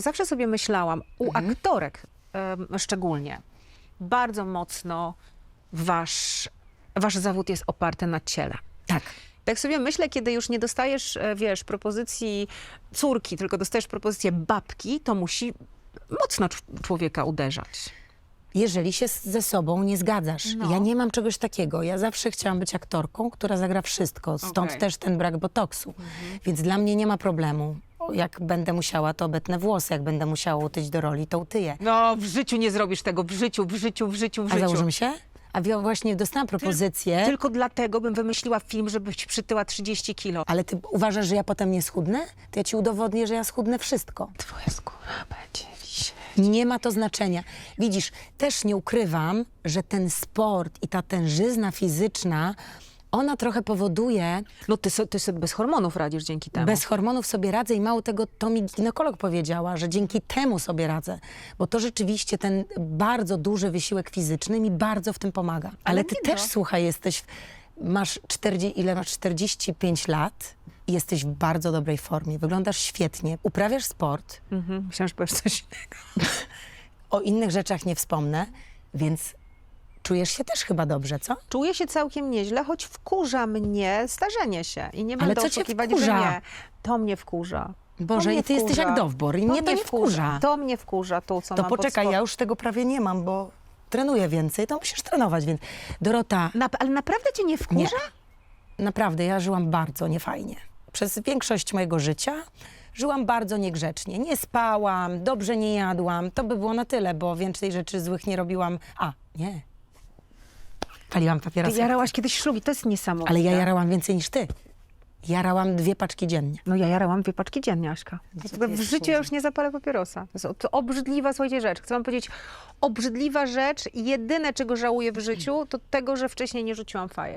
Zawsze sobie myślałam, u Mhm. aktorek szczególnie, bardzo mocno wasz, wasz zawód jest oparty na ciele. Tak. Tak sobie myślę, kiedy już nie dostajesz, e, wiesz, propozycji córki, tylko dostajesz propozycję babki, to musi mocno cz- człowieka uderzać. Jeżeli się ze sobą nie zgadzasz. No. Ja nie mam czegoś takiego. Ja zawsze chciałam być aktorką, która zagra wszystko. Stąd Okej. też ten brak botoksu. Więc dla mnie nie ma problemu. Jak będę musiała, to obetnę włosy. Jak będę musiała utyć do roli, to utyję. No, w życiu nie zrobisz tego, w życiu, w życiu, w życiu, w A życiu. założymy się? A ja właśnie dostałam propozycję, Tylko dlatego bym wymyśliła film, żebyś przytyła 30 kilo. ale ty uważasz, że ja potem nie schudnę? To ja ci udowodnię, że ja schudnę wszystko. Twoja skóra będzie wisieć. Nie ma to znaczenia. Widzisz, też nie ukrywam, że ten sport i ta tężyzna fizyczna, ona trochę powoduje, No ty, so, ty sobie bez hormonów radzisz dzięki temu. bez hormonów sobie radzę i mało tego, to mi ginekolog powiedziała, że dzięki temu sobie radzę. Bo to rzeczywiście ten bardzo duży wysiłek fizyczny mi bardzo w tym pomaga. Ale, Ale ty też, słuchaj, jesteś, masz 40, ile masz 45 lat i jesteś w bardzo dobrej formie. Wyglądasz świetnie, uprawiasz sport, Mhm. Myślałam, że powiesz coś innego. o innych rzeczach nie wspomnę, więc czujesz się też chyba dobrze, co? Czuję się całkiem nieźle, choć wkurza mnie starzenie się. I nie Ale będę co cię oszukiwać, wkurza? że nie. To mnie wkurza. Boże, mnie i ty jesteś jak dowbor i mnie to nie wkurza. To mnie wkurza, to co To mam pod poczekaj, ja już tego prawie nie mam, bo trenuję więcej, to musisz trenować, więc Dorota, ale naprawdę cię nie wkurza? naprawdę, ja żyłam bardzo niefajnie. Przez większość mojego życia żyłam bardzo niegrzecznie. Nie spałam, dobrze nie jadłam. To by było na tyle, bo więcej rzeczy złych nie robiłam. A, nie. Paliłam Ty papierosy. jarałaś kiedyś ślubi, to jest niesamowite. Ale ja jarałam więcej niż ty. Jarałam dwie paczki dziennie. No ja jarałam dwie paczki dziennie, Aśka. ty w życiu ja już nie zapalę papierosa. To jest obrzydliwa, słuchajcie, rzecz. Chcę wam powiedzieć, obrzydliwa rzecz. Jedyne, czego żałuję w życiu, to tego, że wcześniej nie rzuciłam fajek.